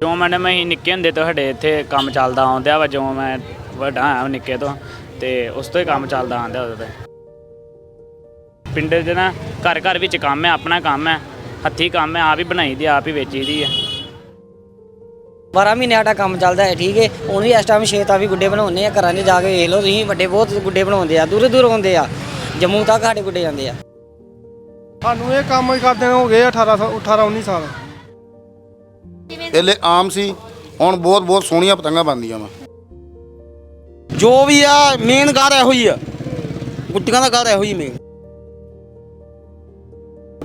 ਜੋ ਮੈਡਮ ਅਸੀਂ ਨਿੱਕੇ ਹੁੰਦੇ ਤੋਂ ਸਾਡੇ ਇੱਥੇ ਕੰਮ ਚੱਲਦਾ ਆਉਂਦਿਆ ਵਾ ਜੋ ਮੈਂ ਵੱਡਾ ਹਾਂ ਨਿੱਕੇ ਤੋਂ ਤੇ ਉਸ ਤੋਂ ਹੀ ਕੰਮ ਚੱਲਦਾ ਆਉਂਦਿਆ ਉਦੋਂ ਤੋਂ। ਪਿੰਡ ਦੇ ਨਾ ਘਰ ਘਰ ਵਿੱਚ ਕੰਮ ਹੈ ਆਪਣਾ ਕੰਮ ਹੈ ਹੱਥੀ ਕੰਮ ਹੈ ਆਪ ਹੀ ਬਣਾਈ ਦੀ ਆਪ ਹੀ ਵੇਚੀ ਦੀ ਹੈ। 12 ਮਹੀਨੇ ਸਾਡਾ ਕੰਮ ਚੱਲਦਾ ਹੈ ਠੀਕ ਹੈ। ਹੁਣ ਵੀ ਇਸ ਟਾਈਮ ਛੇ ਵੀ ਗੁੱਡੇ ਬਣਾਉਂਦੇ ਆ ਘਰਾਂ 'ਚ ਜਾ ਕੇ ਵੇਖ ਲਓ ਤੁਸੀਂ ਵੱਡੇ ਬਹੁਤ ਗੁੱਡੇ ਬਣਾਉਂਦੇ ਆ ਦੂਰ ਦੂਰ ਆਉਂਦੇ ਆ ਜੰਮੂ ਤੱਕ ਸਾਡੇ ਗੁੱਡੇ ਜਾਂਦੇ ਆ। ਸਾਨੂੰ ਇਹ ਕੰਮ ਹੀ ਕਰਦੇ ਹੋ ਗਏ 18 ਸਾਲ 18 19 ਸਾਲ। ਪਹਿਲੇ ਆਮ ਸੀ ਹੁਣ ਬਹੁਤ ਬਹੁਤ ਸੋਹਣੀਆਂ ਪਤੰਗਾਂ ਬਣਦੀਆਂ ਵਾ। ਜੋ ਵੀ ਆ ਮੇਨ ਗੱਲ ਇਹੋ ਹੀ ਆ। ਗੁੱਟੀਆਂ ਦਾ ਗੱਲ ਇਹੋ ਹੀ ਮੇਨ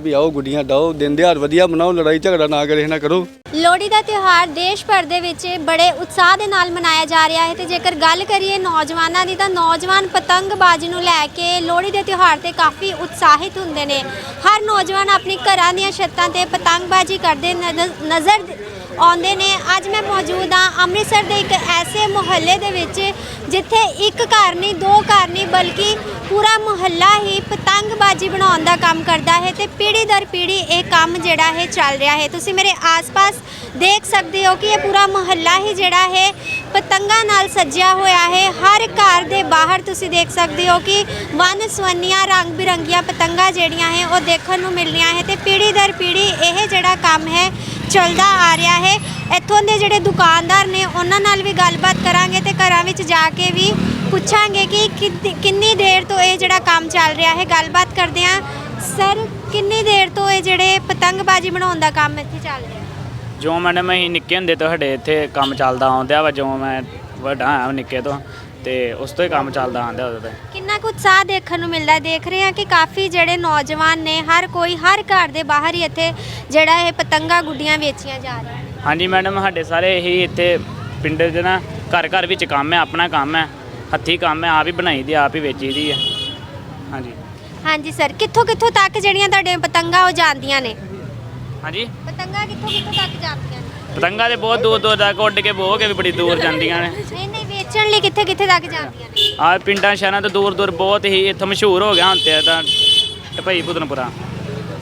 ਵੀ ਆਓ ਗੁੱਡੀਆਂ ਡਾਓ ਦਿਨ ਦਿਹਾੜ ਵਧੀਆ ਮਨਾਓ ਲੜਾਈ ਝਗੜਾ ਨਾ ਕਰੇ ਨਾ ਕਰੋ। ਲੋਹੜੀ ਦਾ ਤਿਉਹਾਰ ਦੇਸ਼ ਭਰ ਦੇ ਵਿੱਚ ਬੜੇ ਉਤਸ਼ਾਹ ਦੇ ਨਾਲ ਮਨਾਇਆ ਜਾ ਰਿਹਾ ਹੈ ਤੇ ਜੇਕਰ ਗੱਲ ਕਰੀਏ ਨੌਜਵਾਨਾਂ ਦੀ ਤਾਂ ਨੌਜਵਾਨ ਪਤੰਗਬਾਜ਼ੀ ਨੂੰ ਲੈ ਕੇ ਲੋਹੜੀ ਦੇ ਤਿਉਹਾਰ ਤੇ ਕਾਫੀ ਉਤਸ਼ਾਹਿਤ ਹੁੰਦੇ ਨੇ। ਹਰ ਨੌਜਵਾਨ ਆਪਣੀ ਘਰਾਂ ਦੀਆਂ ਛੱਤਾਂ ਤੇ ਪਤੰਗਬਾਜ਼ੀ ਕਰਦੇ ਨਜ਼- ਨਜ਼ਰ ਆਉਂਦੇ ਨੇ। ਅੱਜ ਮੈਂ ਮੌਜੂਦ ਹਾਂ ਅੰਮ੍ਰਿਤਸਰ ਦੇ ਇੱਕ ਐਸੇ ਮੁਹੱਲੇ ਦੇ ਵਿੱਚ, ਜਿੱਥੇ ਇੱਕ ਘਰ ਨਹੀਂ, ਦੋ ਘਰ ਨਹੀਂ, ਬਲਕਿ ਪੂਰਾ ਮੁਹੱਲਾ ਹੀ ਪਤੰਗਬਾਜ਼ੀ ਬਣਾਉਣ ਦਾ ਕੰਮ ਕਰਦਾ ਹੈ ਤੇ ਪੀੜ੍ਹੀ ਦਰ ਪੀੜ੍ਹੀ ਇਹ ਕੰਮ ਜਿਹੜਾ ਹੈ ਚੱਲ ਰਿਹਾ ਹੈ। ਤੁਸੀਂ ਮੇਰੇ ਆਸ-ਪਾਸ ਦੇਖ ਸਕਦੇ ਹੋ ਕਿ ਇਹ ਪੂਰਾ ਮੁਹੱਲਾ ਹੀ ਜਿਹੜਾ ਹੈ ਪਤੰਗਾਂ ਨਾਲ ਸੱਜਿਆ ਹੋਇਆ ਹੈ। ਹਰ ਘਰ ਦੇ ਬਾਹਰ ਤੁਸੀਂ ਦੇਖ ਸਕਦੇ ਹੋ ਕਿ ਵੰਨ ਸਵੰਨੀਆਂ ਰੰਗ ਬਿਰੰਗੀਆਂ ਪਤੰਗਾਂ ਜਿਹੜੀਆਂ ਹੈ ਉਹ ਦੇਖਣ ਨੂੰ ਮਿਲ ਰਹੀਆਂ ਹੈ ਤੇ ਪੀੜ੍ਹੀ ਦਰ ਪੀੜ੍ਹੀ ਇਹ ਜਿਹੜਾ ਕੰਮ ਹੈ ਚੱਲਦਾ ਆ ਰਿਹਾ ਹੈ। ਇੱਥੋਂ ਦੇ ਜਿਹੜੇ ਦੁਕਾਨਦਾਰ ਨੇ, ਉਹਨਾਂ ਨਾਲ ਵੀ ਗੱਲਬਾਤ ਕਰਾਂਗੇ ਤੇ ਘਰਾਂ ਵਿੱਚ ਜਾ ਕੇ ਵੀ ਪੁੱਛਾਂਗੇ ਕਿ ਕਿੰਨੀ- ਕਿੰਨੀ ਦੇਰ ਤੋਂ ਇਹ ਜਿਹੜਾ ਕੰਮ ਚੱਲ ਰਿਹਾ ਹੈ। ਗੱਲਬਾਤ ਕਰਦੇ ਹਾਂ। ਸਰ, ਕਿੰਨੀ ਦੇਰ ਤੋਂ ਇਹ ਜਿਹੜੇ ਪਤੰਗਬਾਜ਼ੀ ਬਣਾਉਣ ਦਾ ਕੰਮ ਇੱਥੇ ਚੱਲ ਰਿਹਾ ਹੈ? ਜੋ ਮੈਡਮ, ਅਸੀਂ ਨਿੱਕੇ ਹੁੰਦੇ ਤੋਂ ਸਾਡੇ ਇੱਥੇ ਕੰਮ ਚੱਲਦਾ ਆਉਂਦਿਆ ਵਾ। ਜੋ ਮੈਂ ਵੱਡਾ ਹਾਂ, ਨਿੱਕੇ ਤੋਂ। ਤੇ ਉਸ ਤੋਂ ਹੀ ਕੰਮ ਚੱਲਦਾ ਆਉਂਦਿਆ ਉਦੋਂ ਤੋਂ। ਕਿੰਨਾ ਕੁ ਉਤਸ਼ਾਹ ਦੇਖਣ ਨੂੰ ਮਿਲਦਾ ਹੈ? ਦੇਖ ਰਹੇ ਹਾਂ ਕਿ ਕਾਫੀ ਜਿਹੜੇ ਨੌਜਵਾਨ ਨੇ ਹਰ ਕੋਈ ਹਰ ਘਰ ਦੇ ਬਾਹਰ ਹੀ ਇੱਥੇ ਜਿਹੜਾ ਇਹ ਪਤੰਗਾ ਗੁੱਡੀਆਂ ਵੇਚੀਆਂ ਜਾ ਰਹੀਆਂ ਹਾਂਜੀ ਮੈਡਮ ਸਾਡੇ ਸਾਰੇ ਇਹੀ ਇੱਥੇ ਪਿੰਡ ਦੇ ਨਾ ਘਰ ਘਰ ਵਿੱਚ ਕੰਮ ਹੈ ਆਪਣਾ ਕੰਮ ਹੈ ਹੱਥੀ ਕੰਮ ਹੈ ਆਪ ਹੀ ਬਣਾਈ ਦੀ ਆਪ ਹੀ ਵੇਚੀ ਦੀ ਹੈ। ਹਾਂਜੀ। ਹਾਂਜੀ ਸਰ ਕਿੱਥੋਂ ਕਿੱਥੋਂ ਤੱਕ ਜਿਹੜੀਆਂ ਤੁਹਾਡੇ ਪਤੰਗਾ ਉਹ ਜਾਂਦੀਆਂ ਨੇ? ਹਾਂਜੀ? ਪਤੰਗਾ ਕਿੱਥੋਂ ਕਿੱਥੋਂ ਤੱਕ ਜਾਂਦੀਆਂ ਨੇ? ਪਤੰਗਾਂ ਦੇ ਬਹੁਤ ਦੂਰ ਦੂਰ ਤੱਕ ਉੱਡ ਕੇ ਬੋਹ ਕੇ ਵੀ ਬੜੀ ਦੂਰ ਜਾਂਦੀਆਂ ਨੇ। ਨਹੀਂ ਨਹੀਂ ਲਈ ਕਿੱਥੇ ਕਿੱਥੇ ਤੱਕ ਜਾਂਦੀਆਂ ਨੇ? ਆ ਪਿੰਡਾਂ ਸ਼ਹਿਰਾਂ ਤੋਂ ਦੂਰ ਦੂਰ ਬਹੁਤ ਹੀ ਇੱਥੇ ਮਸ਼ਹੂਰ ਹੋ ਗਿਆ ਹੁਣ ਤੇ ਤਾਂ ਢਪਈ ਪੁਤਨਪੁਰਾ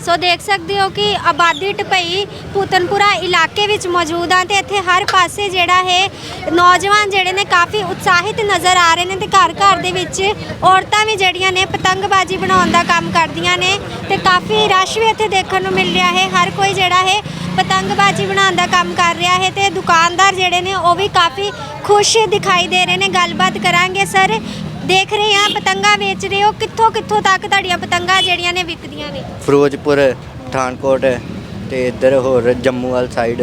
ਸੋ ਦੇਖ ਸਕਦੇ ਹੋ ਕਿ ਆਬਾਦੀ ਟਪਈ ਪੂਤਨਪੁਰਾ ਇਲਾਕੇ ਵਿੱਚ ਮੌਜੂਦ ਆ ਤੇ ਇੱਥੇ ਹਰ ਪਾਸੇ ਜਿਹੜਾ ਹੈ ਨੌਜਵਾਨ ਜਿਹੜੇ ਨੇ ਕਾਫੀ ਉਤਸ਼ਾਹਿਤ ਨਜ਼ਰ ਆ ਰਹੇ ਨੇ ਤੇ ਘਰ ਘਰ ਦੇ ਵਿੱਚ ਔਰਤਾਂ ਵੀ ਜਿਹੜੀਆਂ ਨੇ ਪਤੰਗਬਾਜ਼ੀ ਬਣਾਉਣ ਦਾ ਕੰਮ ਕਰਦੀਆਂ ਨੇ ਤੇ ਕਾਫੀ ਰਸ਼ ਵੀ ਇੱਥੇ ਦੇਖਣ ਨੂੰ ਮਿਲ ਰਿਹਾ ਹੈ। ਹਰ ਕੋਈ ਜਿਹੜਾ ਹੈ ਪਤੰਗਬਾਜ਼ੀ ਬਣਾਉਣ ਦਾ ਕੰਮ ਕਰ ਰਿਹਾ ਹੈ ਤੇ ਦੁਕਾਨਦਾਰ ਜਿਹੜੇ ਨੇ ਉਹ ਵੀ ਕਾਫੀ ਖੁਸ਼ ਦਿਖਾਈ ਦੇ ਰਹੇ ਨੇ। ਗੱਲਬਾਤ ਕਰਾਂਗੇ ਸਰ ਦੇਖ ਰਹੇ ਆ ਪਤੰਗਾ ਵੇਚ ਰਹੇ ਹੋ। ਕਿੱਥੋਂ ਕਿੱਥੋਂ ਤੱਕ ਤੁਹਾਡੀਆਂ ਪਤੰਗਾ ਜਿਹੜੀਆਂ ਨੇ ਵਿਕਦੀਆਂ ਨੇ? ਫਿਰੋਜ਼ਪੁਰ ਪਠਾਨਕੋਟ ਤੇ ਇੱਧਰ ਹੋਰ ਜੰਮੂ ਵਾਲ ਸਾਈਡ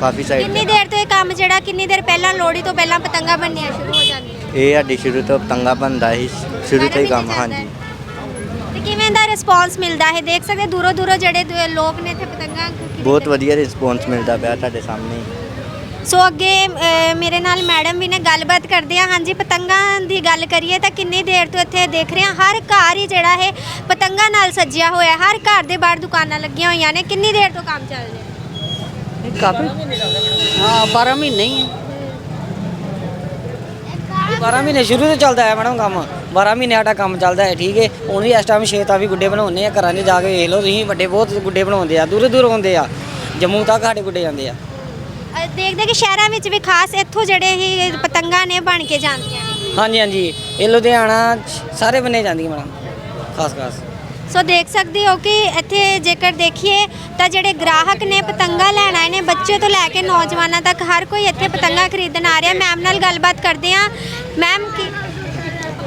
ਕਾਫੀ ਸਾਈਡ ਕਿੰਨੀ ਦੇਰ ਤੋਂ ਇਹ ਕੰਮ ਜਿਹੜਾ ਕਿੰਨੀ ਦੇਰ ਪਹਿਲਾਂ ਲੋਹੜੀ ਤੋਂ ਪਹਿਲਾਂ ਪਤੰਗਾ ਬਣਨੀਆਂ ਸ਼ੁਰੂ ਹੋ ਜਾਂਦੀਆਂ? ਇਹ ਸਾਡੀ ਸ਼ੁਰੂ ਤੋਂ ਪਤੰਗਾ ਬੰਦਾ ਸੀ ਸ਼ੁਰੂ ਤੋਂ ਹੀ ਕੰਮ ਹਾਂਜੀ। ਤੇ ਕਿਵੇਂ ਦਾ ਰਿਸਪੌਂਸ ਮਿਲਦਾ ਹੈ ਦੇਖ ਸਕਦੇ ਦੂਰੋਂ ਦੂਰੋਂ ਜਿਹੜੇ ਦ- ਲੋਕ ਨੇ ਇੱਥੇ ਪਤੰਗਾ ਖਰੀਦਦੇ ਬਹੁਤ ਵਧੀਆ ਰਿਸਪੌਂਸ ਮਿਲਦਾ ਪਿਆ ਤੁਹਾਡੇ ਸਾਹਮਣੇ। ਹੀ। ਸੋ ਅੱਗੇ ਅ, ਮੇਰੇ ਨਾਲ ਮੈਡਮ ਵੀ ਨੇ ਗੱਲਬਾਤ ਕਰਦੇ ਆ। ਹਾਂਜੀ ਪਤੰਗਾਂ ਦੀ ਗੱਲ ਕਰੀਏ ਤਾਂ ਕਿੰਨੀ ਦੇਰ ਤੋਂ ਇੱਥੇ ਦੇਖ ਰਹੇ ਆ। ਹਰ ਘਰ ਹੀ ਜਿਹੜਾ ਹੈ ਪਤੰਗਾਂ ਨਾਲ ਸਜਿਆ ਹੋਇਆ ਹੈ। ਹਰ ਘਰ ਦੇ ਬਾਹਰ ਦੁਕਾਨਾਂ ਲੱਗੀਆਂ ਹੋਈਆਂ ਨੇ। ਕਿੰਨੀ ਦੇਰ ਤੋਂ ਕੰਮ ਚੱਲ ਰਿਹਾ ਹੈ? ਕਾਫੀ ਹਾਂ 12 ਮਹੀਨੇ ਹੀ ਹੈ। 12 ਮਹੀਨੇ ਸ਼ੁਰੂ ਤੋਂ ਚੱਲਦਾ ਹੈ ਮੈਡਮ ਕੰਮ। 12 ਮਹੀਨੇ ਸਾਡਾ ਕੰਮ ਚੱਲਦਾ ਹੈ ਠੀਕ ਹੈ। ਹੁਣ ਵੀ ਇਸ ਟਾਈਮ ਛੇ ਵੀ ਗੁੱਡੇ ਬਣਾਉਂਦੇ ਆ। ਘਰਾਂ 'ਚ ਜਾ ਕੇ ਵੇਖ ਲਓ ਤੁਸੀਂ ਵੱਡੇ ਬਹੁਤ ਗੁੱਡੇ ਬਣਾਉਂਦੇ ਆ। ਦੂਰ ਦੂਰ ਆਉਂਦੇ ਆ। ਜੰਮੂ ਤੱਕ ਸਾਡੇ ਗੁੱਡੇ ਜਾਂਦੇ ਆ। ਅ, ਦੇਖਦੇ ਕਿ ਸ਼ਹਿਰਾਂ ਵਿੱਚ ਵੀ ਖਾਸ ਇੱਥੋਂ ਜਿਹੜੇ ਹੀ ਪਤੰਗਾਂ ਨੇ ਬਣ ਕੇ ਜਾਂਦੀਆਂ ਨੇ। ਹਾਂਜੀ ਹਾਂਜੀ। ਇਹ ਲੁਧਿਆਣਾ ਸਾਰੇ ਬੰਨੇ ਜਾਂਦੀਆਂ ਮੈਡਮ ਖਾਸ ਖਾਸ। ਸੋ ਦੇਖ ਸਕਦੇ ਹੋ ਕਿ ਇੱਥੇ ਜੇਕਰ ਦੇਖੀਏ ਤਾਂ ਜਿਹੜੇ ਗ੍ਰਾਹਕ ਨੇ ਪਤੰਗਾ ਲੈਣ ਆਏ ਨੇ ਬੱਚੇ ਤੋਂ ਲੈ ਕੇ ਨੌਜਵਾਨਾਂ ਤੱਕ ਹਰ ਕੋਈ ਇੱਥੇ ਪਤੰਗਾ ਖਰੀਦਣ ਆ ਰਿਹਾ। ਮੈਮ ਨਾਲ ਗੱਲਬਾਤ ਕਰਦੇ ਆ ਮੈਮ ਕੀ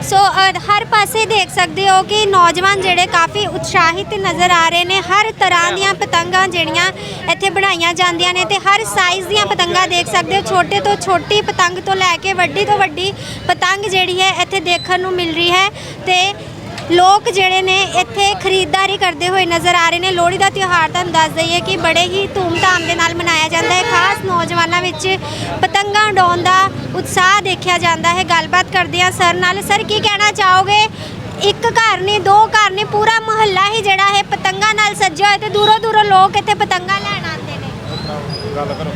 ਸੋ ਅ, ਹਰ ਪਾਸੇ ਦੇਖ ਸਕਦੇ ਹੋ ਕਿ ਨੌਜਵਾਨ ਜਿਹੜੇ ਕਾਫੀ ਉਤਸ਼ਾਹਿਤ ਨਜ਼ਰ ਆ ਰਹੇ ਨੇ। ਹਰ ਤਰ੍ਹਾਂ ਦੀਆਂ ਪਤੰਗਾਂ ਜਿਹੜੀਆਂ ਇੱਥੇ ਬਣਾਈਆਂ ਜਾਂਦੀਆਂ ਨੇ ਤੇ ਹਰ ਸਾਈਜ਼ ਦੀਆਂ ਪਤੰਗਾਂ ਦੇਖ ਸਕਦੇ ਹੋ। ਛੋਟੇ ਤੋਂ ਛੋਟੀ ਪਤੰਗ ਤੋਂ ਲੈ ਕੇ ਵੱਡੀ ਤੋਂ ਵੱਡੀ ਪਤੰਗ ਜਿਹੜੀ ਹੈ ਇੱਥੇ ਦੇਖਣ ਨੂੰ ਮਿਲ ਰਹੀ ਹੈ ਤੇ ਲੋਕ ਜਿਹੜੇ ਨੇ ਇੱਥੇ ਖਰੀਦਦਾਰੀ ਕਰਦੇ ਹੋਏ ਨਜ਼ਰ ਆ ਰਹੇ ਨੇ। ਲੋਹੜੀ ਦਾ ਤਿਉਹਾਰ ਤੁਹਾਨੂੰ ਦੱਸ ਦਈਏ ਕਿ ਬੜੇ ਹੀ ਧੂਮਧਾਮ ਦੇ ਨਾਲ ਮਨਾਇਆ ਜਾਂਦਾ ਹੈ। ਖਾਸ ਨੌਜਵਾਨਾਂ ਵਿੱਚ ਪਤੰਗਾਂ ਉਡਾਉਣ ਦਾ ਉਤਸ਼ਾਹ ਦੇਖਿਆ ਜਾਂਦਾ ਹੈ। ਗੱਲਬਾਤ ਕਰਦੇ ਆ ਸਰ ਨਾਲ। ਸਰ ਕੀ ਕਹਿਣਾ ਚਾਹੋਗੇ? ਇੱਕ ਘਰ ਨਹੀਂ ਦੋ ਘਰ ਨਹੀਂ ਪੂਰਾ ਮੁਹੱਲਾ ਹੀ ਜਿਹੜਾ ਹੈ ਪਤੰਗਾਂ ਨਾਲ ਸੱਜਿਆ ਹੋਇਆ ਤੇ ਦੂਰੋਂ ਦੂਰੋਂ ਲੋਕ ਇੱਥੇ ਪਤੰਗਾਂ ਲੈਣ ਆਉਂਦੇ ਨੇ। ਗੱਲ ਕਰੋ।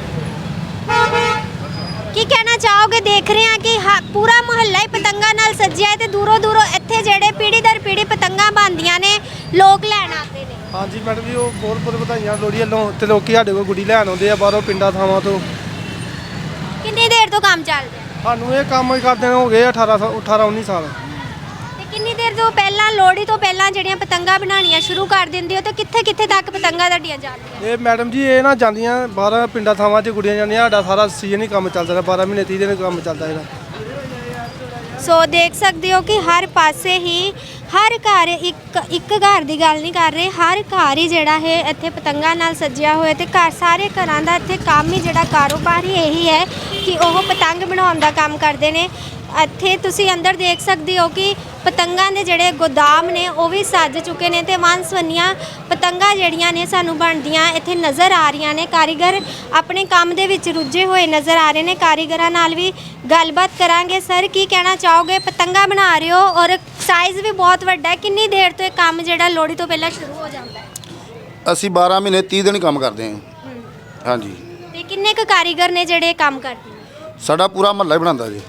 ਕੀ ਕਹਿਣਾ ਚਾਹੋਗੇ? ਦੇਖ ਰਹੇ ਹਾਂ ਕਿ ਪੂਰਾ ਮੁਹੱਲਾ ਹੀ ਪਤੰਗਾਂ ਨਾਲ ਸੱਜਿਆ ਹੈ ਤੇ ਦੂਰੋਂ ਦੂਰੋਂ ਇੱਥੇ ਜਿਹੜੇ ਪੀੜੀ ਦਰ ਪੀੜੀ ਪਤੰਗਾਂ ਬਣਦੀਆਂ ਨੇ ਲੋਕ ਲੈਣ ਆਉਂਦੇ ਨੇ। ਹਾਂਜੀ ਮੈਡਮ ਜੀ ਉਹ ਬਹੁਤ ਬਹੁਤ ਵਧਾਈਆਂ ਵੱਲੋਂ ਤੇ ਲੋਕੀ ਸਾਡੇ ਕੋਲ ਗੁੱਡੀ ਲੈਣ ਆਉਂਦੇ ਆ ਬਾਹਰੋਂ ਪਿੰਡਾਂ ਥਾਵਾਂ ਤੋਂ। ਤੋਂ ਕੰਮ ਚੱਲ ਰਿਹਾ? ਸਾਨੂੰ ਇਹ ਕੰਮ ਕਰਦੇ ਨੂੰ ਹੋ ਗਏ 18 ਸਾਲ 18 19 ਸਾਲ। ਤੇ ਕਿੰਨੀ ਦੇਰ ਤੋਂ ਪਹਿਲਾਂ ਲੋਹੜੀ ਤੋਂ ਪਹਿਲਾਂ ਜਿਹੜੀਆਂ ਪਤੰਗਾਂ ਬਣਾਉਣੀਆਂ ਸ਼ੁਰੂ ਕਰ ਦਿੰਦੇ ਹੋ ਤੇ ਕਿੱਥੇ ਕਿੱਥੇ ਤੱਕ ਪਤੰਗਾਂ ਤੁਹਾਡੀਆਂ ਜਾਂਦੀਆਂ ਇਹ ਮੈਡਮ ਜੀ ਇਹ ਨਾ ਜਾਂਦੀਆਂ ਬਾਹਰ ਪਿੰਡਾਂ ਥਾਵਾਂ 'ਚ ਗੁੜੀਆਂ ਜਾਂਦੀਆਂ ਸਾਡਾ ਸਾਰਾ ਸੀਜ਼ਨ ਹੀ ਕੰਮ ਚੱਲਦਾ ਰਿਹਾ 12 ਮਹੀਨੇ 30 ਦਿਨ ਕੰਮ ਚੱਲਦਾ ਇਹਦਾ ਸੋ ਦੇਖ ਸਕਦੇ ਹੋ ਕਿ ਹਰ ਪਾਸੇ ਹੀ ਹਰ ਘਰ ਇੱਕ ਇੱਕ ਘਰ ਦੀ ਗੱਲ ਨਹੀਂ ਕਰ ਰਹੇ। ਹਰ ਘਰ ਹੀ ਜਿਹੜਾ ਹੈ ਇੱਥੇ ਪਤੰਗਾਂ ਨਾਲ ਸਜਿਆ ਹੋਇਆ ਤੇ ਘਰ ਸਾਰੇ ਘਰਾਂ ਦਾ ਇੱਥੇ ਕੰਮ ਹੀ ਜਿਹੜਾ ਕਾਰੋਬਾਰ ਹੀ ਇਹੀ ਹੈ ਕਿ ਉਹ ਪਤੰਗ ਬਣਾਉਣ ਦਾ ਕੰਮ ਕਰਦੇ ਨੇ। ਇੱਥੇ ਤੁਸੀਂ ਅੰਦਰ ਦੇਖ ਸਕਦੇ ਹੋ ਕਿ ਪਤੰਗਾਂ ਦੇ ਜਿਹੜੇ ਗੋਦਾਮ ਨੇ ਉਹ ਵੀ ਸੱਜ ਚੁੱਕੇ ਨੇ ਤੇ ਵੰਨ ਸਵੰਨੀਆਂ ਪਤੰਗਾਂ ਜਿਹੜੀਆਂ ਨੇ ਸਾਨੂੰ ਬਣਦੀਆਂ ਇੱਥੇ ਨਜ਼ਰ ਆ ਰਹੀਆਂ ਨੇ। ਕਾਰੀਗਰ ਆਪਣੇ ਕੰਮ ਦੇ ਵਿੱਚ ਰੁੱਝੇ ਹੋਏ ਨਜ਼ਰ ਆ ਰਹੇ ਨੇ। ਕਾਰੀਗਰਾਂ ਨਾਲ ਵੀ ਗੱਲਬਾਤ ਕਰਾਂਗੇ। ਸਰ ਕੀ ਕਹਿਣਾ ਚਾਹੋਗੇ? ਪਤੰਗਾਂ ਬਣਾ ਰਹੇ ਹੋ ਔਰ ਸਾਈਜ਼ ਵੀ ਬਹੁਤ ਵੱਡਾ ਹੈ। ਕਿੰਨੀ ਦੇਰ ਤੋਂ ਇਹ ਕੰਮ ਜਿਹੜਾ ਲੋਹੜੀ ਤੋਂ ਪਹਿਲਾਂ ਸ਼ੁਰੂ ਹੋ ਜਾਂਦਾ ਹੈ? ਅਸੀਂ 12 ਮਹੀਨੇ 30 ਦਿਨ ਹੀ ਕੰਮ ਕਰਦੇ ਹਾਂ। ਹਾਂਜੀ। ਤੇ ਕਿੰਨੇ ਕੁ ਕਾਰੀਗਰ ਨੇ ਜਿਹੜੇ ਇਹ ਕੰਮ ਕਰਦੇ ਨੇ? ਸਾਡਾ ਪੂਰਾ ਮਹੱਲਾ ਹੀ ਬਣਾਉਂਦਾ ਜੀ।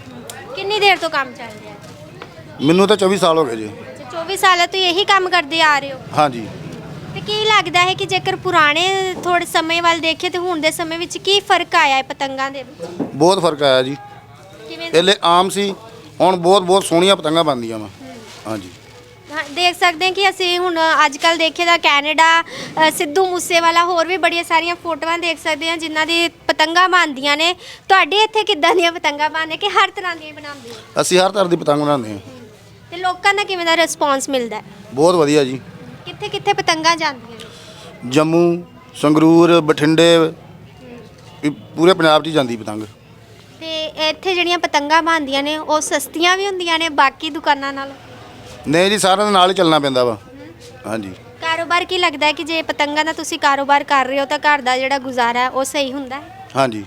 ਕਿੰਨੀ ਦੇਰ ਤੋਂ ਕੰਮ ਚੱਲ ਰਿਹਾ ਹੈ? ਮੈਨੂੰ ਤਾਂ 24 ਸਾਲ ਹੋ ਗਏ ਜੀ। ਅੱਛਾ, 24 ਸਾਲਾਂ ਤੋਂ ਇਹੀ ਕੰਮ ਕਰਦੇ ਆ ਰਹੇ ਹੋ? ਹਾਂਜੀ। ਤੇ ਕੀ ਲੱਗਦਾ ਹੈ ਕਿ ਜੇਕਰ ਪੁਰਾਣੇ ਥੋੜੇ ਸਮੇਂ ਵੱਲ ਦੇਖੀਏ ਤੇ ਹੁਣ ਦੇ ਸਮੇਂ ਵਿੱਚ ਕੀ ਫ਼ਰਕ ਆਇਆ ਹੈ ਪਤੰਗਾਂ ਦੇ ਵਿੱਚ? ਬਹੁਤ ਫ਼ਰਕ ਆਇਆ ਜੀ। ਕਿਵੇਂ ਪਹਿਲੇ ਆਮ ਸੀ ਹੁਣ ਬਹੁਤ ਬਹੁਤ ਸੋਹਣੀਆਂ ਪਤੰਗਾਂ ਬਣਦੀਆਂ ਵਾ। ਹਾਂਜੀ। ਹਾਂ, ਦੇਖ ਸਕਦੇ ਹਾਂ ਕਿ ਅਸੀਂ ਹੁਣ ਅੱਜ ਕੱਲ ਦੇਖੇ ਤਾਂ ਕੈਨੇਡਾ ਅ, ਸਿੱਧੂ ਮੂਸੇਵਾਲਾ ਹੋਰ ਵੀ ਬੜੀਆਂ ਸਾਰੀਆਂ ਫੋਟੋਆਂ ਦੇਖ ਸਕਦੇ ਹਾਂ ਜਿਨ੍ਹਾਂ ਦੀ ਪਤੰਗਾਂ ਬਣਦੀਆਂ ਨੇ। ਤੁਹਾਡੇ ਇੱਥੇ ਕਿੱਦਾਂ ਦੀਆਂ ਪਤੰਗਾਂ ਬਣਦੇ ਕਿ ਹਰ ਤਰ੍ਹਾਂ ਦੀਆਂ ਬਣਾਉਂਦੇ ਹੋ? ਅਸੀਂ ਹਰ ਤਰ੍ਹਾਂ ਦੀ ਪਤੰਗ ਬਣਾਉਂਦੇ ਹਾਂ। ਤੇ ਲੋਕਾਂ ਦਾ ਕਿਵੇਂ ਦਾ ਰਿਸਪੌਂਸ ਮਿਲਦਾ ਹੈ? ਬਹੁਤ ਵਧੀਆ ਜੀ। ਕਿੱਥੇ ਕਿੱਥੇ ਪਤੰਗਾਂ ਜਾਂਦੀਆਂ ਨੇ? ਜੰਮੂ ਸੰਗਰੂਰ ਬਠਿੰਡੇ ਇਹ ਪੂਰੇ ਪੰਜਾਬ 'ਚ ਹੀ ਜਾਂਦੀ ਪਤੰਗ। ਤੇ ਇੱਥੇ ਜਿਹੜੀਆਂ ਪਤੰਗਾਂ ਬਣਦੀਆਂ ਨੇ ਉਹ ਸਸਤੀਆਂ ਵੀ ਹੁੰਦੀਆਂ ਨੇ ਬਾਕੀ ਦੁਕਾਨਾਂ ਨਾਲੋਂ? ਨਹੀਂ ਜੀ ਸਾਰਿਆਂ ਦੇ ਨਾਲ ਹੀ ਚੱਲਣਾ ਪੈਂਦਾ ਵਾ। ਹਾਂਜੀ। ਕਾਰੋਬਾਰ ਕੀ ਲੱਗਦਾ ਹੈ ਕਿ ਜੇ ਪਤੰਗਾਂ ਦਾ ਤੁਸੀਂ ਕਾਰੋਬਾਰ ਕਰ ਰਹੇ ਹੋ ਤਾਂ ਘਰ ਦਾ ਜਿਹੜਾ ਗੁਜ਼ਾਰਾ ਹੈ ਉਹ ਸਹੀ ਹੁੰਦਾ ਹੈ? ਹਾਂਜੀ।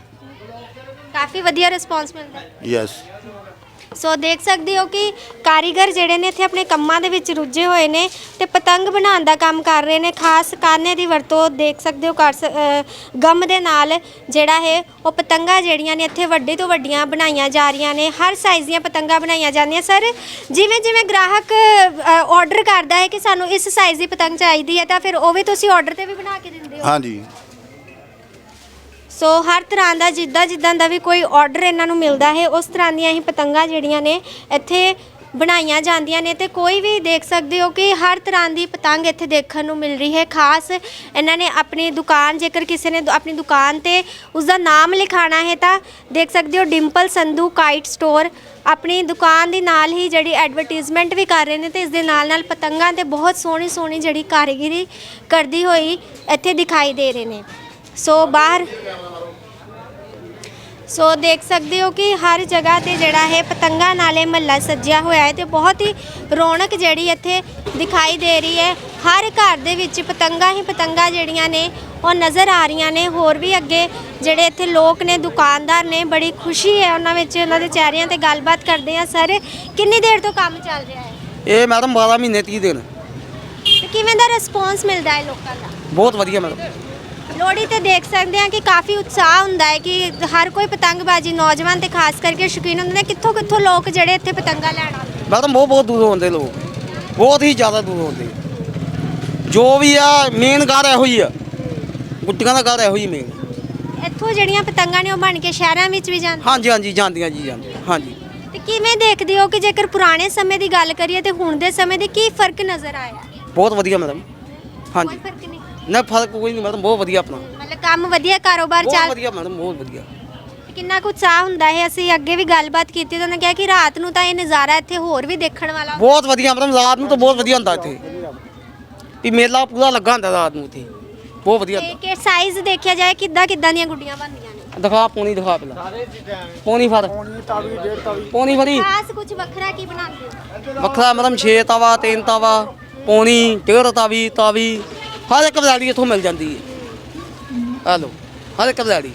ਕਾਫੀ ਵਧੀਆ ਰਿਸਪੌਂਸ ਮਿਲਦਾ ਹੈ। ਯੈਸ ਸੋ ਦੇਖ ਸਕਦੇ ਹੋ ਕਿ ਕਾਰੀਗਰ ਜਿਹੜੇ ਨੇ ਇੱਥੇ ਆਪਣੇ ਕੰਮਾਂ ਦੇ ਵਿੱਚ ਰੁੱਝੇ ਹੋਏ ਨੇ ਤੇ ਪਤੰਗ ਬਣਾਉਣ ਦਾ ਕੰਮ ਕਰ ਰਹੇ ਨੇ। ਖਾਸ ਕਾਨੇ ਦੀ ਵਰਤੋਂ ਦੇਖ ਸਕਦੇ ਹੋ ਕਰ ਸ- ਅ, ਗਮ ਦੇ ਨਾਲ ਜਿਹੜਾ ਹੈ ਉਹ ਪਤੰਗਾਂ ਜਿਹੜੀਆਂ ਨੇ ਇੱਥੇ ਵੱਡੇ ਤੋਂ ਵੱਡੀਆਂ ਬਣਾਈਆਂ ਜਾ ਰਹੀਆਂ ਨੇ। ਹਰ ਸਾਈਜ਼ ਦੀਆਂ ਪਤੰਗਾਂ ਬਣਾਈਆਂ ਜਾਂਦੀਆਂ। ਸਰ ਜਿਵੇਂ ਜਿਵੇਂ ਗ੍ਰਾਹਕ ਆਰਡਰ ਕਰਦਾ ਹੈ ਕਿ ਸਾਨੂੰ ਇਸ ਸਾਈਜ਼ ਦੀ ਪਤੰਗ ਚਾਹੀਦੀ ਹੈ ਤਾਂ ਫਿਰ ਉਹ ਵੀ ਤੁਸੀਂ ਆਰਡਰ ਤੇ ਵੀ ਬਣਾ ਕੇ ਦਿੰਦੇ ਹੋ? ਹਾਂਜੀ। ਸੋ ਹਰ ਤਰ੍ਹਾਂ ਦਾ ਜਿੱਦਾਂ ਜਿੱਦਾਂ ਦਾ ਵੀ ਕੋਈ ਆਰਡਰ ਇਹਨਾਂ ਨੂੰ ਮਿਲਦਾ ਹੈ, ਉਸ ਤਰ੍ਹਾਂ ਦੀਆਂ ਹੀ ਪਤੰਗਾਂ ਜਿਹੜੀਆਂ ਨੇ ਇੱਥੇ ਬਣਾਈਆਂ ਜਾਂਦੀਆਂ ਨੇ ਤੇ ਕੋਈ ਵੀ ਦੇਖ ਸਕਦੇ ਹੋ ਕਿ ਹਰ ਤਰ੍ਹਾਂ ਦੀ ਪਤੰਗ ਇੱਥੇ ਦੇਖਣ ਨੂੰ ਮਿਲ ਰਹੀ ਹੈ। ਖਾਸ ਇਹਨਾਂ ਨੇ ਆਪਣੀ ਦੁਕਾਨ, ਜੇਕਰ ਕਿਸੇ ਨੇ ਦੁ- ਆਪਣੀ ਦੁਕਾਨ ਤੇ ਉਸ ਦਾ ਨਾਮ ਲਿਖਾਣਾ ਹੈ ਤਾਂ ਦੇਖ ਸਕਦੇ ਹੋ ਡਿੰਪਲ ਸੰਧੂ ਕਾਈਟ ਸਟੋਰ ਆਪਣੀ ਦੁਕਾਨ ਦੇ ਨਾਲ ਹੀ ਜਿਹੜੀ ਐਡਵਰਟਾਈਜ਼ਮੈਂਟ ਵੀ ਕਰ ਰਹੇ ਨੇ ਤੇ ਇਸ ਦੇ ਨਾਲ ਨਾਲ ਪਤੰਗਾਂ ਤੇ ਬਹੁਤ ਸੋਹਣੀ ਸੋਹਣੀ ਜਿਹੜੀ ਕਾਰੀਗਰੀ ਕਰਦੀ ਹੋਈ ਇੱਥੇ ਦਿਖਾਈ ਦੇ ਰਹੇ ਨੇ। ਸੋ ਬਾਹਰ ਸੋ ਦੇਖ ਸਕਦੇ ਹੋ ਕਿ ਹਰ ਜਗ੍ਹਾ ਤੇ ਜਿਹੜਾ ਹੈ ਪਤੰਗਾਂ ਨਾਲੇ ਮਹੱਲਾ ਸੱਜਿਆ ਹੋਇਆ ਹੈ ਤੇ ਬਹੁਤ ਹੀ ਰੌਣਕ ਜਿਹੜੀ ਇੱਥੇ ਦਿਖਾਈ ਦੇ ਰਹੀ ਹੈ। ਹਰ ਘਰ ਦੇ ਵਿੱਚ ਪਤੰਗਾਂ ਹੀ ਪਤੰਗਾਂ ਜਿਹੜੀਆਂ ਨੇ ਉਹ ਨਜ਼ਰ ਆ ਰਹੀਆਂ ਨੇ। ਹੋਰ ਵੀ ਅੱਗੇ ਜਿਹੜੇ ਇੱਥੇ ਲੋਕ ਨੇ ਦੁਕਾਨਦਾਰ ਨੇ ਬੜੀ ਖੁਸ਼ੀ ਹੈ ਉਹਨਾਂ ਵਿੱਚ ਉਹਨਾਂ ਦੇ ਚਿਹਰਿਆਂ ਤੇ ਗੱਲਬਾਤ ਕਰਦੇ ਆ ਸਰ ਕਿੰਨੀ ਦੇਰ ਤੋਂ ਕੰਮ ਚੱਲ ਰਿਹਾ ਹੈ? ਇਹ ਮੈਡਮ 12 ਮਹੀਨੇ 30 ਦਿਨ। ਤੇ ਕਿਵੇਂ ਦਾ ਰਿਸਪੌਂਸ ਮਿਲਦਾ ਹੈ ਲੋਕਾਂ ਦਾ? ਬਹੁਤ ਵਧੀਆ ਮੈਡਮ। ਲੋਹੜੀ ਤੇ ਦੇਖ ਸਕਦੇ ਹਾਂ ਕਿ ਕਾਫੀ ਉਤਸ਼ਾਹ ਹੁੰਦਾ ਹੈ ਕਿ ਹਰ ਕੋਈ ਪਤੰਗਬਾਜ਼ੀ ਨੌਜਵਾਨ ਤੇ ਖਾਸ ਕਰਕੇ ਸ਼ੌਕੀਨ ਹੁੰਦੇ ਨੇ। ਕਿੱਥੋਂ ਕਿੱਥੋਂ ਲੋਕ ਜਿਹੜੇ ਇੱਥੇ ਪਤੰਗਾ ਲੈਣ ਆਉਂਦੇ ਨੇ। ਮੈਡਮ ਬਹੁਤ ਬਹੁਤ ਦੂਰੋਂ ਆਉਂਦੇ ਲੋਕ। ਬਹੁਤ ਹੀ ਜ਼ਿਆਦਾ ਦੂਰੋਂ ਆਉਂਦੇ ਜੋ ਵੀ ਆ ਮੇਨ ਘਰ ਇਹੋ ਹੀ ਆ। ਗੁੱਟੀਆਂ ਦਾ ਘਰ ਇਹੋ ਹੀ ਮੇਨ ਇੱਥੋਂ ਜਿਹੜੀਆਂ ਪਤੰਗਾਂ ਨੇ ਉਹ ਬਣ ਕੇ ਸ਼ਹਿਰਾਂ ਵਿੱਚ ਵੀ ਜਾਂਦੀਆਂ? ਹਾਂਜੀ ਹਾਂਜੀ ਜਾਂਦੀਆਂ ਜੀ ਜਾਂਦੀਆਂ। ਹਾਂਜੀ। ਤੇ ਕਿਵੇਂ ਦੇਖਦੇ ਹੋ ਕਿ ਜੇਕਰ ਪੁਰਾਣੇ ਸਮੇਂ ਦੀ ਗੱਲ ਕਰੀਏ ਤੇ ਹੁਣ ਦੇ ਸਮੇਂ ਦੇ ਕੀ ਫ਼ਰਕ ਨਜ਼ਰ ਆਇਆ? ਬਹੁਤ ਵਧੀਆ ਮੈਡਮ ਕੋਈ ਹਾਂਜੀ ਫ਼ਰਕ ਨਹੀਂ ਨਾ ਫ਼ਰਕ ਕੋਈ ਨਹੀਂ ਮੈਡਮ ਬਹੁਤ ਵਧੀਆ ਆਪਣਾ। ਮਤਲਬ ਕੰਮ ਵਧੀਆ ਕਾਰੋਬਾਰ ਬਹੁਤ ਚੱਲ ਵਧੀਆ ਮੈਡਮ ਬਹੁਤ ਵਧੀਆ। ਕਿੰਨਾ ਕੁ ਉਤਸ਼ਾਹ ਹੁੰਦਾ ਹੈ ਅਸੀਂ ਅੱਗੇ ਵੀ ਗੱਲਬਾਤ ਕੀਤੀ ਤਾਂ ਉਹਨਾਂ ਕਿਹਾ ਕਿ ਰਾਤ ਨੂੰ ਤਾਂ ਇਹ ਨਜ਼ਾਰਾ ਇੱਥੇ ਹੋਰ ਵੀ ਦੇਖਣ ਵਾਲਾ ਬਹੁਤ ਵਧੀਆ ਮੈਡਮ ਰਾਤ ਨੂੰ ਤਾਂ ਬਹੁਤ ਵਧੀਆ ਹੁੰਦਾ ਇੱਥੇ। ਵੀ ਮੇਲਾ ਪੂਰਾ ਲੱਗਾ ਹੁੰਦਾ ਰਾਤ ਨੂੰ ਇੱਥੇ। ਬਹੁਤ ਵਧੀਆ ਤੇ ਕਿ ਸਾਈਜ਼ ਦੇਖਿਆ ਜਾਏ ਕਿੱਦਾਂ ਕਿੱਦਾਂ ਦੀਆਂ ਗੁੱਡੀਆਂ ਬਣਦੀਆਂ ਨੇ? ਦਿਖਾ ਪੌਣੀ ਦਿਖਾ ਪਹਿਲਾਂ। ਪੌਣੀ ਫੜ। ਪੌਣੀ ਫੜੀ। ਖਾਸ ਕੁਝ ਵੱਖਰਾ ਕੀ ਬਣਾਉਂਦੇ ਹੋ? ਵੱਖਰਾ ਮੈਡਮ 6 ਤਵਾ 3 ਤਵਾ ਪੌਣੀ ਡੇਢ ਤਾਵੀ ਤਾਵੀ। ਹਰ ਇੱਕ ਵੈਰਾਈਟੀ ਇੱਥੋਂ ਮਿਲ ਜਾਂਦੀ ਹੈ। ਆ ਲਓ ਹਰ ਇੱਕ ਵੈਰਾਈਟੀ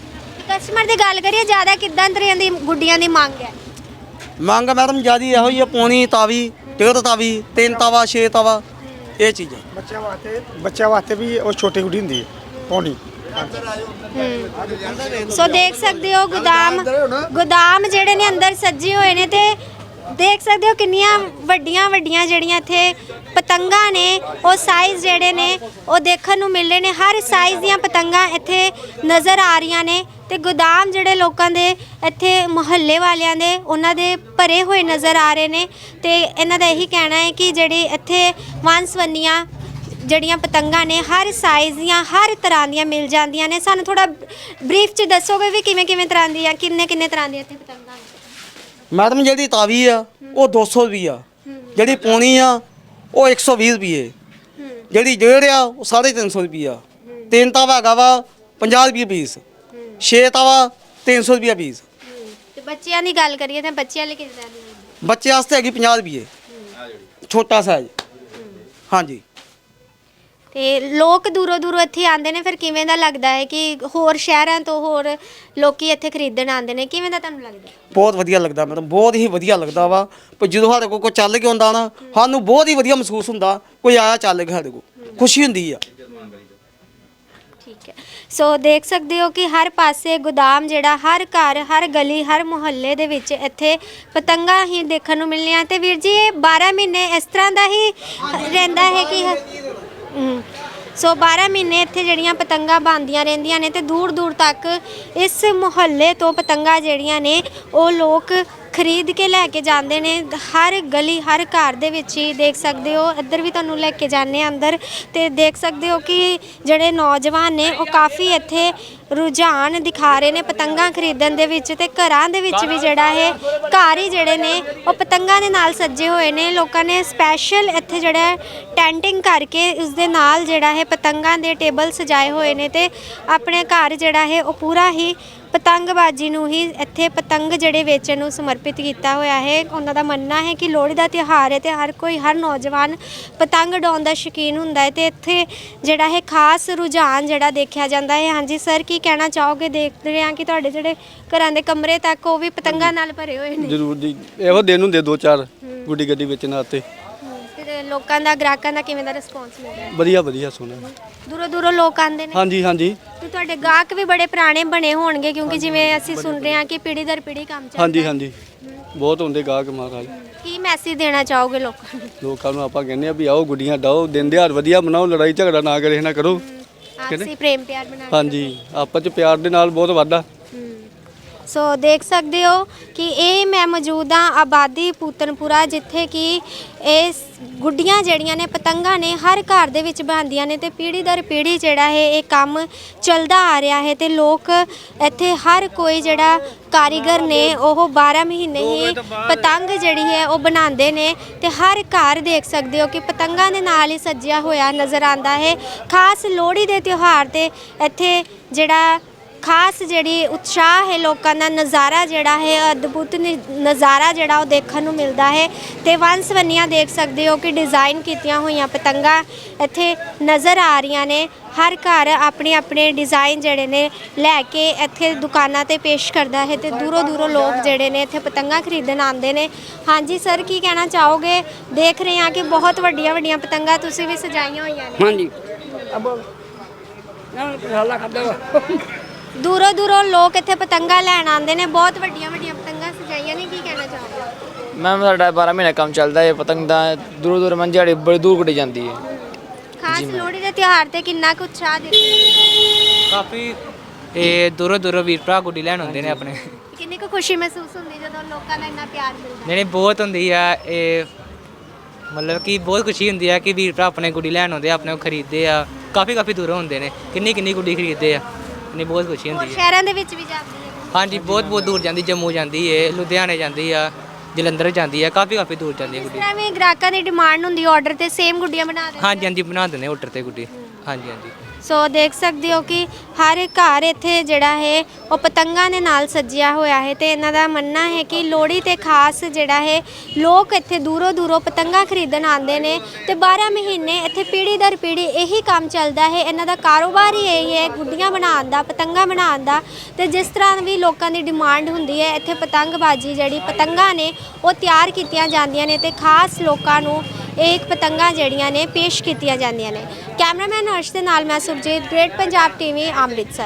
ਕਸਟਮਰ ਦੀ ਗੱਲ ਕਰੀਏ ਜ਼ਿਆਦਾ ਕਿੱਦਾਂ ਤਰ੍ਹਾਂ ਦੀ ਗੁੱਡੀਆਂ ਦੀ ਮੰਗ ਹੈ? ਮੰਗ ਮੈਡਮ ਜਿਆਦੀ ਇਹੋ ਹੀ ਆ ਪੌਣੀ ਤਾਵੀ ਡੇਢ ਤਾਵੀ ਤਿੰਨ ਤਵਾ 6 ਤਵਾ ਇਹ ਚੀਜ਼ਾਂ। ਬੱਚਿਆਂ ਵਾਸਤੇ ਬੱਚਿਆਂ ਵਾਸਤੇ ਵੀ ਉਹ ਛੋਟੀ ਗੁੱਡੀ ਹੁੰਦੀ ਹੈ ਪੌਣੀ। ਸੋ ਦੇਖ ਸਕਦੇ ਹੋ ਗੋਦਾਮ ਗੋਦਾਮ ਜਿਹੜੇ ਨੇ ਅੰਦਰ ਸੱਜੇ ਹੋਏ ਨੇ ਤੇ ਦੇਖ ਸਕਦੇ ਹੋ ਕਿੰਨੀਆਂ ਵੱਡੀਆਂ ਵੱਡੀਆਂ ਜਿਹੜੀਆਂ ਇੱਥੇ ਪਤੰਗਾਂ ਨੇ, ਉਹ ਸਾਈਜ਼ ਜਿਹੜੇ ਨੇ, ਉਹ ਦੇਖਣ ਨੂੰ ਮਿਲ ਰਹੇ ਨੇ। ਹਰ ਸਾਈਜ਼ ਦੀਆਂ ਪਤੰਗਾਂ ਇੱਥੇ ਨਜ਼ਰ ਆ ਰਹੀਆਂ ਨੇ ਤੇ ਗੋਦਾਮ ਜਿਹੜੇ ਲੋਕਾਂ ਦੇ ਇੱਥੇ ਮੁਹੱਲੇ ਵਾਲਿਆਂ ਦੇ, ਉਹਨਾਂ ਦੇ ਭਰੇ ਹੋਏ ਨਜ਼ਰ ਆ ਰਹੇ ਨੇ ਤੇ ਇਹਨਾਂ ਦਾ ਇਹੀ ਕਹਿਣਾ ਹੈ ਕਿ ਜਿਹੜੀ ਇੱਥੇ ਵੰਸਵੰਨੀਆਂ ਜਿਹੜੀਆਂ ਪਤੰਗਾਂ ਨੇ, ਹਰ ਸਾਈਜ਼ ਦੀਆਂ, ਹਰ ਤਰ੍ਹਾਂ ਦੀਆਂ ਮਿਲ ਜਾਂਦੀਆਂ ਨੇ। ਸਾਨੂੰ ਥੋੜਾ ਬਰੀਫ ਚ ਦੱਸੋਗੇ ਵੀ ਕਿਵੇਂ ਕਿਵੇਂ ਤਰ੍ਹਾਂ ਦੀਆਂ ਕਿੰਨੇ ਕਿੰਨੇ ਤਰ੍ਹਾਂ ਦੀਆਂ ਇੱਥੇ ਪਤੰਗਾਂ ਨੇ? ਮੈਡਮ ਜਿਹੜੀ ਤਾਵੀ ਆ ਉਹ 200 ਰੁਪਏ ਆ ਜਿਹੜੀ ਪੌਣੀ ਆ ਉਹ 120 ਰੁਪਏ ਜਿਹੜੀ ਡੇਢ ਆ ਉਹ 350 ਰੁਪਏ ਆ ਤਿੰਨ ਤਾਵਾ ਹੈਗਾ ਵਾ 50 ਰੁਪਏ ਪੀਸ। ਛੇ ਤਾਵਾ 300 ਰੁਪਏ ਪੀਸ। ਤੇ ਬੱਚਿਆਂ ਦੀ ਗੱਲ ਕਰੀਏ ਤਾਂ ਬੱਚਿਆਂ ਲਈ ਕਿੰਨੇ ਬੱਚੇ ਵਾਸਤੇ ਹੈਗੀ 50 ਰੁਪਏ ਛੋਟਾ ਸਾਈਜ਼ ਹਾਂਜੀ। ਤੇ ਲੋਕ ਦੂਰੋਂ ਦੂਰੋਂ ਇੱਥੇ ਆਉਂਦੇ ਨੇ ਫਿਰ ਕਿਵੇਂ ਦਾ ਲੱਗਦਾ ਹੈ ਕਿ ਹੋਰ ਸ਼ਹਿਰਾਂ ਤੋਂ ਹੋਰ ਲੋਕੀ ਇੱਥੇ ਖਰੀਦਣ ਆਉਂਦੇ ਨੇ? ਕਿਵੇਂ ਦਾ ਤੁਹਾਨੂੰ ਲੱਗਦਾ? ਬਹੁਤ ਵਧੀਆ ਲੱਗਦਾ ਮੈਡਮ ਬਹੁਤ ਹੀ ਵਧੀਆ ਲੱਗਦਾ ਵਾ। ਪਰ ਜਦੋਂ ਸਾਡੇ ਕੋਲ ਕੋਈ ਚੱਲ ਕੇ ਆਉਂਦਾ ਨਾ ਸਾਨੂੰ ਬਹੁਤ ਹੀ ਵਧੀਆ ਮਹਿਸੂਸ ਹੁੰਦਾ ਕੋਈ ਆਇਆ ਚੱਲ ਕੇ ਸਾਡੇ ਕੋਲ। ਖੁਸ਼ੀ ਹੁੰਦੀ ਆ। ਠੀਕ ਹੈ। ਸੋ ਦੇਖ ਸਕਦੇ ਹੋ ਕਿ ਹਰ ਪਾਸੇ ਗੋਦਾਮ ਜਿਹੜਾ ਹਰ ਘਰ ਹਰ ਗਲੀ ਹਰ ਮੁਹੱਲੇ ਦੇ ਵਿੱਚ ਇੱਥੇ ਪਤੰਗਾਂ ਹੀ ਦੇਖਣ ਨੂੰ ਮਿਲਣੀਆਂ। ਤੇ ਵੀਰ ਜੀ ਇਹ 12 ਮਹੀਨੇ ਇਸ ਤਰ੍ਹਾਂ ਦਾ ਹੀ ਰਹਿੰਦਾ ਹੈ ਕਿ ਹਮ, ਸੋ 12 ਮਹੀਨੇ ਇੱਥੇ ਜਿਹੜੀਆਂ ਪਤੰਗਾਂ ਬਣਦੀਆਂ ਰਹਿੰਦੀਆਂ ਨੇ ਤੇ ਦੂਰ ਦੂਰ ਤੱਕ ਇਸ ਮੁਹੱਲੇ ਤੋਂ ਪਤੰਗਾਂ ਜਿਹੜੀਆਂ ਨੇ ਉਹ ਲੋਕ ਖਰੀਦ ਕੇ ਲੈ ਕੇ ਜਾਂਦੇ ਨੇ। ਹਰ ਗਲੀ, ਹਰ ਘਰ ਦੇ ਵਿੱਚ ਹੀ ਦੇਖ ਸਕਦੇ ਹੋ। ਇੱਧਰ ਵੀ ਤੁਹਾਨੂੰ ਲੈ ਕੇ ਜਾਂਦੇ ਹਾਂ ਅੰਦਰ। ਤੇ ਦੇਖ ਸਕਦੇ ਹੋ ਕਿ ਜਿਹੜੇ ਨੌਜਵਾਨ ਨੇ, ਉਹ ਕਾਫੀ ਇੱਥੇ ਰੁਝਾਨ ਦਿਖਾ ਰਹੇ ਨੇ ਪਤੰਗਾਂ ਖਰੀਦਣ ਦੇ ਵਿੱਚ ਤੇ ਘਰਾਂ ਦੇ ਵਿੱਚ ਵੀ ਜਿਹੜਾ ਹੈ ਘਰ ਹੀ ਜਿਹੜੇ ਨੇ, ਉਹ ਪਤੰਗਾਂ ਦੇ ਨਾਲ ਸੱਜੇ ਹੋਏ ਨੇ। ਲੋਕਾਂ ਨੇ ਸਪੈਸ਼ਲ ਇੱਥੇ ਜਿਹੜਾ ਟੈਂਟਿੰਗ ਕਰਕੇ ਉਸ ਦੇ ਨਾਲ ਜਿਹੜਾ ਹੈ ਪਤੰਗਾਂ ਦੇ ਟੇਬਲ ਸਜਾਏ ਹੋਏ ਨੇ ਤੇ ਆਪਣੇ ਘਰ ਜਿਹੜਾ ਹੈ ਉਹ ਪੂਰਾ ਹੀ ਪਤੰਗਬਾਜ਼ੀ ਨੂੰ ਹੀ ਇੱਥੇ ਪਤੰਗ ਜਿਹੜੇ ਵੇਚਣ ਨੂੰ ਸਮਰਪਿਤ ਕੀਤਾ ਹੋਇਆ ਹੈ। ਉਹਨਾਂ ਦਾ ਮੰਨਣਾ ਹੈ ਕਿ ਲੋਹੜੀ ਦਾ ਤਿਉਹਾਰ ਹੈ ਤੇ ਹਰ ਕੋਈ ਹਰ ਨੌਜਵਾਨ ਪਤੰਗ ਉਡਾਉਣ ਦਾ ਸ਼ੌਕੀਨ ਹੁੰਦਾ ਹੈ ਤੇ ਇੱਥੇ ਜਿਹੜਾ ਹੈ ਖਾਸ ਰੁਝਾਨ ਜਿਹੜਾ ਦੇਖਿਆ ਜਾਂਦਾ ਹੈ। ਹਾਂਜੀ ਸਰ ਕੀ ਕਹਿਣਾ ਚਾਹੋਗੇ? ਦੇਖ ਰਹੇ ਹਾਂ ਕਿ ਤੁਹਾਡੇ ਜਿਹੜੇ ਘਰਾਂ ਦੇ ਕਮਰੇ ਤੱਕ ਉਹ ਵੀ ਪਤੰਗਾਂ ਨਾਲ ਭਰੇ ਹੋਏ ਨੇ। ਜ਼ਰੂਰ ਜੀ ਇਹੋ ਦਿਨ ਹੁੰਦੇ ਦੋ ਚਾਰ ਗੁੱਡੀ ਗੱਡੀ ਵੇਚਣ ਵਾਸਤੇ। ਤੇ ਲੋਕਾਂ ਦਾ ਗ੍ਰਾਹਕਾਂ ਦਾ ਕਿਵੇਂ ਦਾ ਰਿਸਪੌਂਸ ਮਿਲਦਾ ਹੈ ਵਧੀਆ ਵਧੀਆ ਸੋਹਣਾ। ਦੂਰੋਂ ਦੂਰੋਂ ਲੋਕ ਆਉਂਦੇ ਨੇ। ਹਾਂਜੀ ਹਾਂਜੀ। ਤੇ ਤੁਹਾਡੇ ਗਾਹਕ ਵੀ ਬੜੇ ਪੁਰਾਣੇ ਬਣੇ ਹੋਣਗੇ ਕਿਉਂਕਿ ਜਿਵੇਂ ਅਸੀਂ ਸੁਣ ਰਹੇ ਹਾਂ ਕਿ ਪੀੜ੍ਹੀ ਦਰ ਪੀੜ੍ਹੀ ਕੰਮ ਚੱਲਦਾ। ਹਾਂਜੀ। ਹਾਂਜੀ। ਬਹੁਤ ਹੁੰਦੇ ਗਾਹਕ ਮਹਾਰਾਜ। ਕੀ ਮੈਸੇਜ ਦੇਣਾ ਚਾਹੋਗੇ ਲੋਕਾਂ ਨੂੰ? ਲੋਕਾਂ ਨੂੰ ਆਪਾਂ ਕਹਿੰਦੇ ਆ ਵੀ ਆਓ ਗੁੱਡੀਆਂ ਡਾਓ ਦਿਨ ਦਿਹਾੜ ਵਧੀਆ ਮਨਾਓ ਲੜਾਈ ਝਗੜਾ ਨਾ ਕਰੇ ਨਾ ਕਰੋ। ਆਪਸੀ ਪ੍ਰੇਮ ਪਿਆਰ ਬਣਾ ਕੇ ਹਾਂਜੀ ਆਪਸ ਚ ਪਿਆਰ ਦੇ ਨਾਲ ਬਹੁਤ ਵਾਧਾ। ਸੋ ਦੇਖ ਸਕਦੇ ਹੋ ਕਿ ਇਹ ਮੈਂ ਮੌਜੂਦ ਹਾਂ ਆਬਾਦੀ ਪੂਤਨਪੁਰਾ ਜਿੱਥੇ ਕਿ ਇਹ ਗੁੱਡੀਆਂ ਜਿਹੜੀਆਂ ਨੇ ਪਤੰਗਾਂ ਨੇ ਹਰ ਘਰ ਦੇ ਵਿੱਚ ਬਣਦੀਆਂ ਨੇ ਤੇ ਪੀੜ੍ਹੀ ਦਰ ਪੀੜ੍ਹੀ ਜਿਹੜਾ ਹੈ ਇਹ ਕੰਮ ਚੱਲਦਾ ਆ ਰਿਹਾ ਹੈ ਤੇ ਲੋਕ ਇੱਥੇ ਹਰ ਕੋਈ ਜਿਹੜਾ ਕਾਰੀਗਰ ਨੇ ਉਹ 12 ਮਹੀਨੇ ਹੀ ਪਤੰਗ ਜਿਹੜੀ ਹੈ ਉਹ ਬਣਾਉਂਦੇ ਨੇ ਤੇ ਹਰ ਘਰ ਦੇਖ ਸਕਦੇ ਹੋ ਕਿ ਪਤੰਗਾਂ ਦੇ ਨਾਲ ਹੀ ਸੱਜਿਆ ਹੋਇਆ ਨਜ਼ਰ ਆਉਂਦਾ ਹੈ। ਖਾਸ ਲੋਹੜੀ ਦੇ ਤਿਉਹਾਰ ਤੇ ਇੱਥੇ ਜਿਹੜਾ ਖਾਸ ਜਿਹੜੀ ਉਤਸ਼ਾਹ ਹੈ ਲੋਕਾਂ ਦਾ ਨਜ਼ਾਰਾ ਜਿਹੜਾ ਹੈ ਅਦਭੁਤ ਨ- ਨਜ਼ਾਰਾ ਜਿਹੜਾ ਉਹ ਦੇਖਣ ਨੂੰ ਮਿਲਦਾ ਹੈ। ਤੇ ਵੰਸਵੰਨੀਆਂ ਦੇਖ ਸਕਦੇ ਹੋ ਕਿ ਡਿਜ਼ਾਈਨ ਕੀਤੀਆਂ ਹੋਈਆਂ ਪਤੰਗਾਂ ਇੱਥੇ ਨਜ਼ਰ ਆ ਰਹੀਆਂ ਨੇ। ਹਰ ਘਰ ਆਪਣੇ ਆਪਣੇ ਡਿਜ਼ਾਈਨ ਜਿਹੜੇ ਨੇ ਲੈ ਕੇ ਇੱਥੇ ਦੁਕਾਨਾਂ ਤੇ ਪੇਸ਼ ਕਰਦਾ ਹੈ ਤੇ ਦੂਰੋਂ ਦੂਰੋਂ ਲੋਕ ਜਿਹੜੇ ਨੇ ਇੱਥੇ ਪਤੰਗਾਂ ਖਰੀਦਣ ਆਉਂਦੇ ਨੇ। ਹਾਂਜੀ ਸਰ ਕੀ ਕਹਿਣਾ ਚਾਹੋਗੇ? ਦੇਖ ਰਹੇ ਹਾਂ ਕਿ ਬਹੁਤ ਵੱਡੀਆਂ ਵੱਡੀਆਂ ਪਤੰਗਾਂ ਤੁਸੀਂ ਵੀ ਸਜਾਈਆਂ ਹੋਈਆਂ ਨੇ। ਹਾਂਜੀ। ਅਬ ਨਾ ਪਸਾਲਾ ਖਾਦਾ ਦੂਰੋਂ ਦੂਰੋਂ ਲੋਕ ਇੱਥੇ ਪਤੰਗਾਂ ਲੈਣ ਆਉਂਦੇ ਨੇ ਬਹੁਤ ਵੱਡੀਆਂ ਵੱਡੀਆਂ ਪਤੰਗਾਂ ਸਜਾਈਆਂ ਨੇ ਕੀ ਕਹਿਣਾ ਚਾਹੋਗੇ? ਮੈਮ ਸਾਡਾ 12 ਮਹੀਨੇ ਕੰਮ ਚੱਲਦਾ ਹੈ ਪਤੰਗ ਦਾ ਦੂਰ ਦੂਰ ਮੰਝਾੜੀ ਬੜੀ ਦੂਰ ਕੁੱਟੀ ਜਾਂਦੀ ਹੈ। ਖਾਸ ਲੋਹੜੀ ਦੇ ਤਿਉਹਾਰ ਤੇ ਕਿੰਨਾ ਕੁ ਉਤਸ਼ਾਹ ਦੇਖਦੇ ਕਾਫੀ ਇਹ ਦੂਰੋਂ ਦੂਰੋਂ ਵੀਰ ਭਰਾ ਗੁੱਡੀ ਲੈਣ ਆਉਂਦੇ ਨੇ ਆਪਣੇ। ਕਿੰਨੀ ਕੁ ਖੁਸ਼ੀ ਮਹਿਸੂਸ ਹੁੰਦੀ ਜਦੋਂ ਲੋਕਾਂ ਦਾ ਇੰਨਾ ਪਿਆਰ ਮਿਲਦਾ ਜਿਹੜੇ ਬਹੁਤ ਹੁੰਦੀ ਆ ਇਹ ਮਤਲਬ ਕਿ ਬਹੁਤ ਖੁਸ਼ੀ ਹੁੰਦੀ ਆ ਕਿ ਵੀਰ ਭਰਾ ਆਪਣੇ ਗੁੱਡੀ ਲੈਣ ਆਉਂਦੇ ਆ ਆਪਣੇ ਕੋਲ ਖਰੀਦਦੇ ਆ। ਕਾਫੀ ਕਾਫੀ ਦੂਰੋਂ ਹੁੰਦੇ ਨੇ ਕਿੰਨੀ ਕਿੰਨੀ ਗੁੱਡੀ ਖਰੀਦਦੇ ਆ। ਇੰਨੀ ਬਹੁਤ ਖੁਸ਼ੀ ਹੋਰ ਹੁੰਦੀ ਹੈ। ਸ਼ਹਿਰਾਂ ਦੇ ਵਿੱਚ ਵੀ ਜਾਂਦੀ ਹੈ? ਹਾਂਜੀ ਬਹੁਤ ਬਹੁਤ ਦੂਰ ਜਾਂਦੀ ਜੰਮੂ ਜਾਂਦੀ ਏ ਲੁਧਿਆਣੇ ਜਾਂਦੀ ਆ ਜਲੰਧਰ ਜਾਂਦੀ ਆ ਕਾਫੀ ਕਾਫੀ ਦੂਰ ਜਾਂਦੀ ਹੈ ਇਸ ਗੁੱਡੀ। ਤਰ੍ਹਾਂ ਵੀ ਗ੍ਰਾਹਕਾਂ ਦੀ ਡਿਮਾਂਡ ਹੁੰਦੀ ਆਰਡਰ ਤੇ ਸੇਮ ਗੁੱਡੀਆਂ ਬਣਾ ਦਿੰਦੇ ਹਾਂਜੀ ਹਾਂਜੀ ਬਣਾ ਦਿੰਦੇ ਆਰਡਰ ਤੇ ਗੁੱਡੀ। ਹਾਂਜੀ ਹਾਂਜੀ। ਸੋ ਦੇਖ ਸਕਦੇ ਹੋ ਕਿ ਹਰ ਘਰ ਇੱਥੇ ਜਿਹੜਾ ਹੈ, ਉਹ ਪਤੰਗਾਂ ਦੇ ਨਾਲ ਸੱਜਿਆ ਹੋਇਆ ਹੈ ਤੇ ਇਹਨਾਂ ਦਾ ਮੰਨਣਾ ਹੈ ਕਿ ਲੋਹੜੀ ਤੇ ਖਾਸ ਜਿਹੜਾ ਹੈ, ਲੋਕ ਇੱਥੇ ਦੂਰੋਂ ਦੂਰੋਂ ਪਤੰਗਾਂ ਖਰੀਦਣ ਆਉਂਦੇ ਨੇ ਤੇ 12 ਮਹੀਨੇ ਇੱਥੇ ਪੀੜ੍ਹੀ ਦਰ ਪੀੜ੍ਹੀ ਇਹੀ ਕੰਮ ਚੱਲਦਾ ਹੈ, ਇਹਨਾਂ ਦਾ ਕਾਰੋਬਾਰ ਹੀ ਇਹੀ ਹੈ, ਗੁੱਡੀਆਂ ਬਣਾਉਣ ਦਾ, ਪਤੰਗਾਂ ਬਣਾਉਣ ਦਾ ਤੇ ਜਿਸ ਤਰ੍ਹਾਂ ਵੀ ਲੋਕਾਂ ਦੀ ਡਿਮਾਂਡ ਹੁੰਦੀ ਹੈ, ਇੱਥੇ ਪਤੰਗਬਾਜ਼ੀ ਜਿਹੜੀ ਪਤੰਗਾਂ ਨੇ, ਉਹ ਤਿਆਰ ਕੀਤੀਆਂ ਜਾਂਦੀਆਂ ਨੇ ਤੇ ਖਾਸ ਲੋਕਾਂ ਨੂੰ ਇਹ ਪਤੰਗਾਂ ਜਿਹੜੀਆਂ ਨੇ ਪੇਸ਼ ਕੀਤੀਆਂ ਜਾਂਦੀਆਂ ਨੇ। ਕੈਮਰਾਮੈਨ ਹਰਸ਼ ਦੇ ਨਾਲ ਮੈਂ ਸੁਰਜੀਤ, ਗ੍ਰੇਟ ਪੰਜਾਬ ਟੀਵੀ, ਅੰਮ੍ਰਿਤਸਰ।